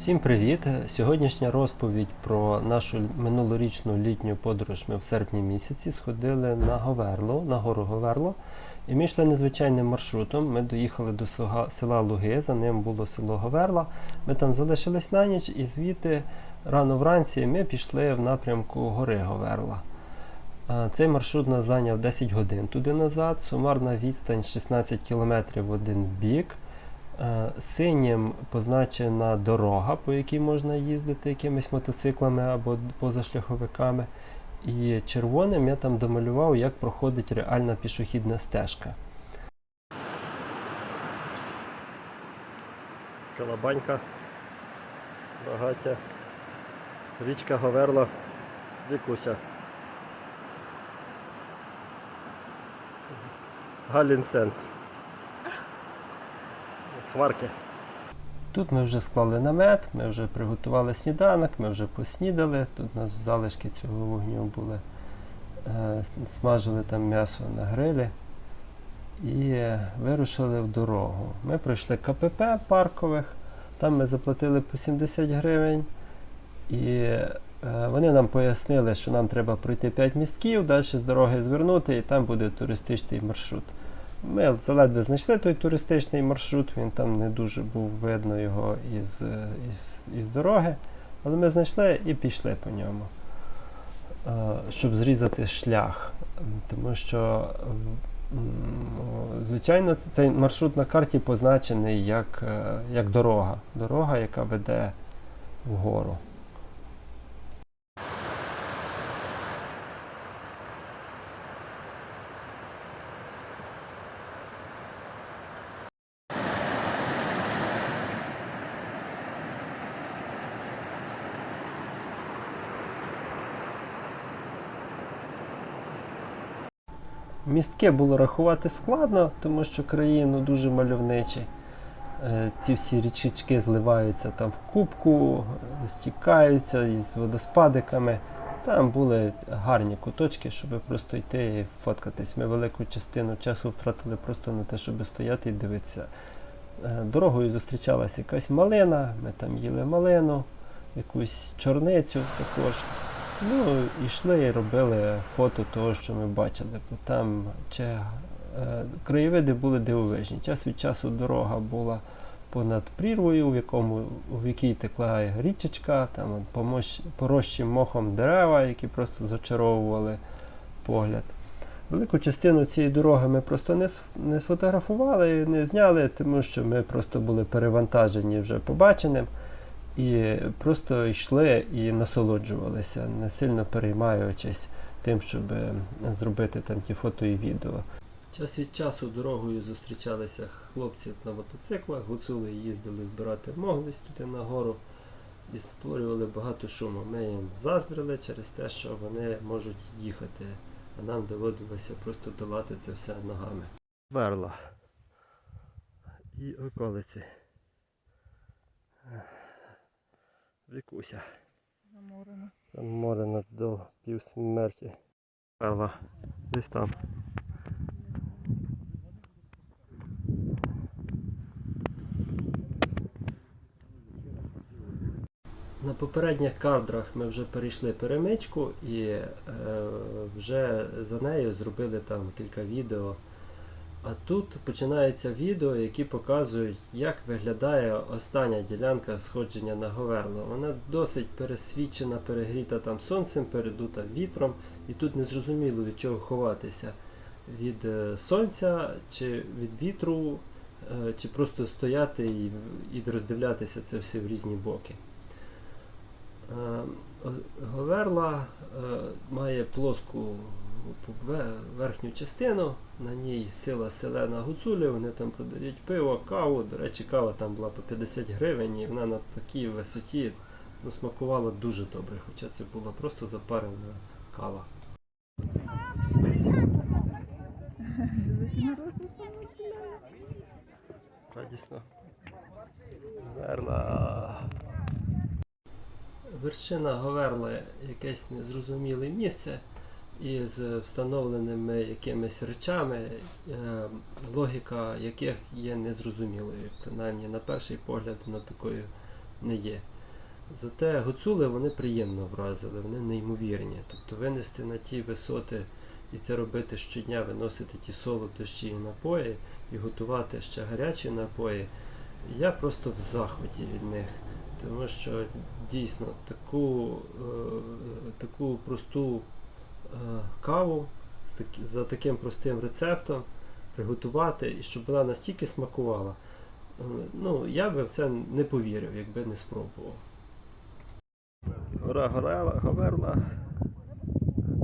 Всім привіт! Сьогоднішня розповідь про нашу минулорічну літню подорож. Ми в серпні місяці сходили на Говерло, на гору Говерло. І ми йшли незвичайним маршрутом. Ми доїхали до села- Луги, за ним було село Говерла. Ми там залишились на ніч і звідти рано вранці ми пішли в напрямку гори Говерла. Цей маршрут нас зайняв 10 годин туди назад. Сумарна відстань 16 км в один бік. Е, Синім позначена дорога, по якій можна їздити якимись мотоциклами або позашляховиками. І червоним я там домалював, як проходить реальна пішохідна стежка. Калабанька, багаття, річка Говерла, Вікуся. Галінсенс. Хварки. Тут ми вже склали намет, ми вже приготували сніданок, ми вже поснідали. Тут у нас залишки цього вогню були. Е, смажили там м'ясо на грилі і вирушили в дорогу. Ми пройшли КПП паркових, там ми заплатили по 70 гривень. І е, вони нам пояснили, що нам треба пройти 5 містків, далі з дороги звернути, і там буде туристичний маршрут. Ми заледве знайшли той туристичний маршрут, він там не дуже був видно його із, із, із дороги, але ми знайшли і пішли по ньому, е, щоб зрізати шлях. Тому що, звичайно, цей маршрут на карті позначений як, е, як дорога. Дорога, яка веде вгору. Містки було рахувати складно, тому що країну дуже мальовничі. Е, Ці всі річечки зливаються там в кубку, стікаються із водоспадиками. Там були гарні куточки, щоб просто йти і фоткатись. Ми велику частину часу втратили просто на те, щоб стояти і дивитися. Е, Дорогою зустрічалася якась малина, ми там їли малину, якусь чорницю також. Ну, йшли і робили фото того, що ми бачили. Бо там чи, е, краєвиди були дивовижні. Час від часу дорога була понад прірвою, в, якому, в якій текла річечка, там помощ, порощі мохом дерева, які просто зачаровували погляд. Велику частину цієї дороги ми просто не, не сфотографували, не зняли, тому що ми просто були перевантажені вже побаченим. І просто йшли і насолоджувалися, не сильно переймаючись тим, щоб е, зробити там ті фото і відео. Час від часу дорогою зустрічалися хлопці на мотоциклах, гуцули їздили збирати моглість туди нагору і створювали багато шуму. Ми їм заздрили через те, що вони можуть їхати, а нам доводилося просто долати це все ногами. Верла і околиці. Вікуся. Заморено. Заморена до півсмерті. Перла. Десь там. На попередніх кадрах ми вже перейшли перемичку і е, вже за нею зробили там кілька відео. А тут починається відео, які показують, як виглядає остання ділянка сходження на Говерло. Вона досить пересвічена, перегріта там сонцем, передута вітром, і тут не зрозуміло від чого ховатися. Від е, сонця чи від вітру, е, чи просто стояти і, і роздивлятися це все в різні боки. Е, Говерла має плоску верхню частину, на ній сила селена гуцулів, вони там продають пиво, каву. До речі, кава там була по 50 гривень, і вона на такій висоті ну, смакувала дуже добре, хоча це була просто запарена кава. Радісно. Говерла. Вершина Говерла якесь незрозуміле місце із встановленими якимись речами, е, логіка яких є незрозумілою, принаймні на перший погляд, на такою не є. Зате гуцули вони приємно вразили, вони неймовірні. Тобто винести на ті висоти і це робити щодня, виносити ті солодощі і напої, і готувати ще гарячі напої. Я просто в захваті від них. Тому що дійсно таку, е, таку просту каву з таки- за таким простим рецептом приготувати, і щоб вона настільки смакувала. Е, Ну, я би в це не повірив, якби не спробував. Гора горела, говерла,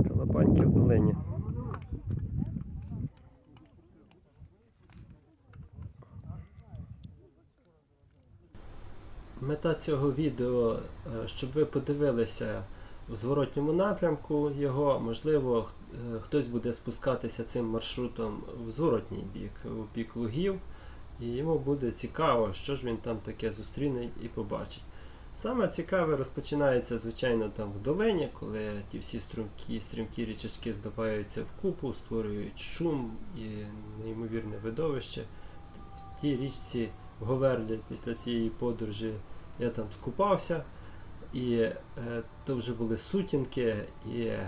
Талапаньки в долині. Мета цього відео, е, щоб ви подивилися в зворотньому напрямку його, можливо, е, хтось буде спускатися цим маршрутом в зворотній бік, у бік лугів, і йому буде цікаво, що ж він там таке зустріне і побачить. Саме цікаве розпочинається, звичайно, там в долині, коли ті всі струмкі, стрімкі річечки здаваються в купу, створюють шум і неймовірне видовище. В тій річці в Говерлі після цієї подорожі я там скупався, і е, то вже були сутінки, і е,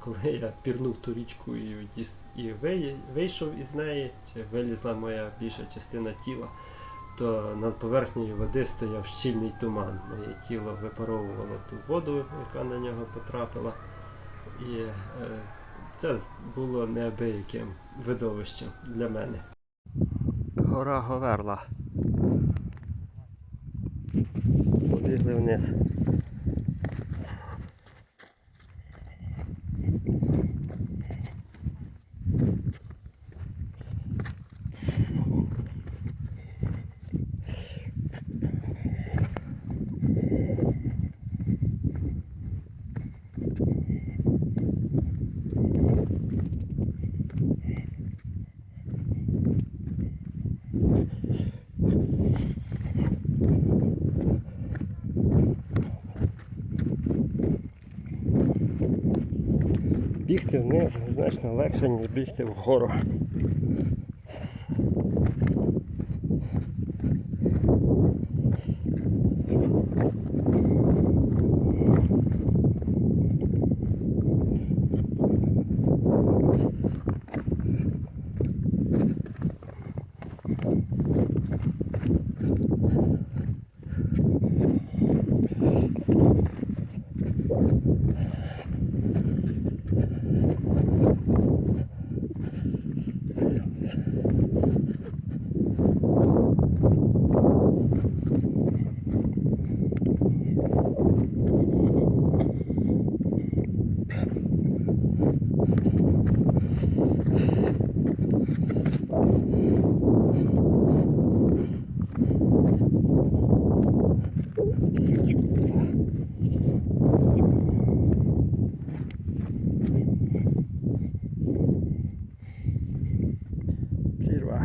коли я пірнув ту річку і, і вий- вийшов із неї, чи вилізла моя більша частина тіла, то над поверхнею води стояв щільний туман. Моє тіло випаровувало ту воду, яка на нього потрапила. І е, це було неабияким видовищем для мене. Гора Говерла. Побігли вниз. Бігти вниз значно легше, ніж бігти вгору. Przerwa.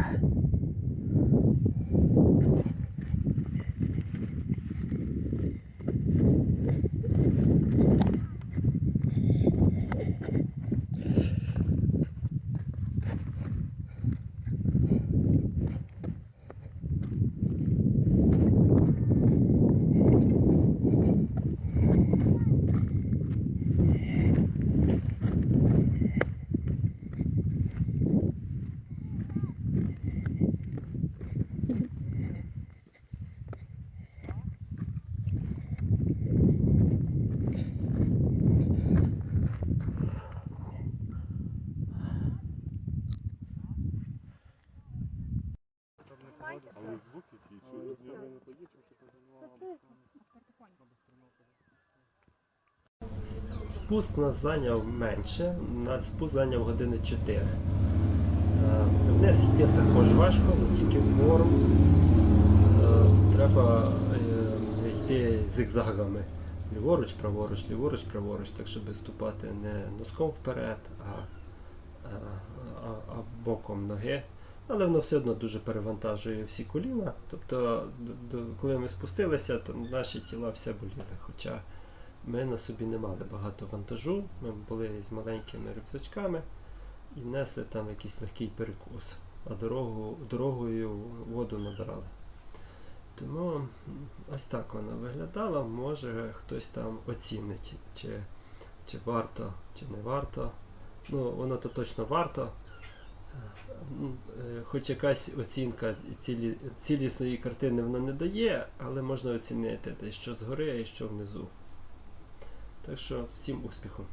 Але звуки ті, що я не поїхав, Спуск нас зайняв менше, нас спуск зайняв години 4. Е, Вниз йти також важко, тільки вгору. Е, Треба е, йти зигзагами. Ліворуч, праворуч, ліворуч, праворуч, так щоб ступати не носком вперед, а, а, а, а боком ноги. Але воно все одно дуже перевантажує всі коліна. Тобто, до- до- коли ми спустилися, то наші тіла все боліли. Хоча ми на собі не мали багато вантажу, ми були з маленькими рюкзачками і несли там якийсь легкий перекус, а дорогу, дорогою воду набирали. Тому ось так вона виглядала. Може хтось там оцінить, чи, чи варто, чи не варто. Ну, воно то точно варто. Е, Хоч якась оцінка цілі, цілісної картини вона не дає, але можна оцінити що згори і що внизу. Так що всім успіху!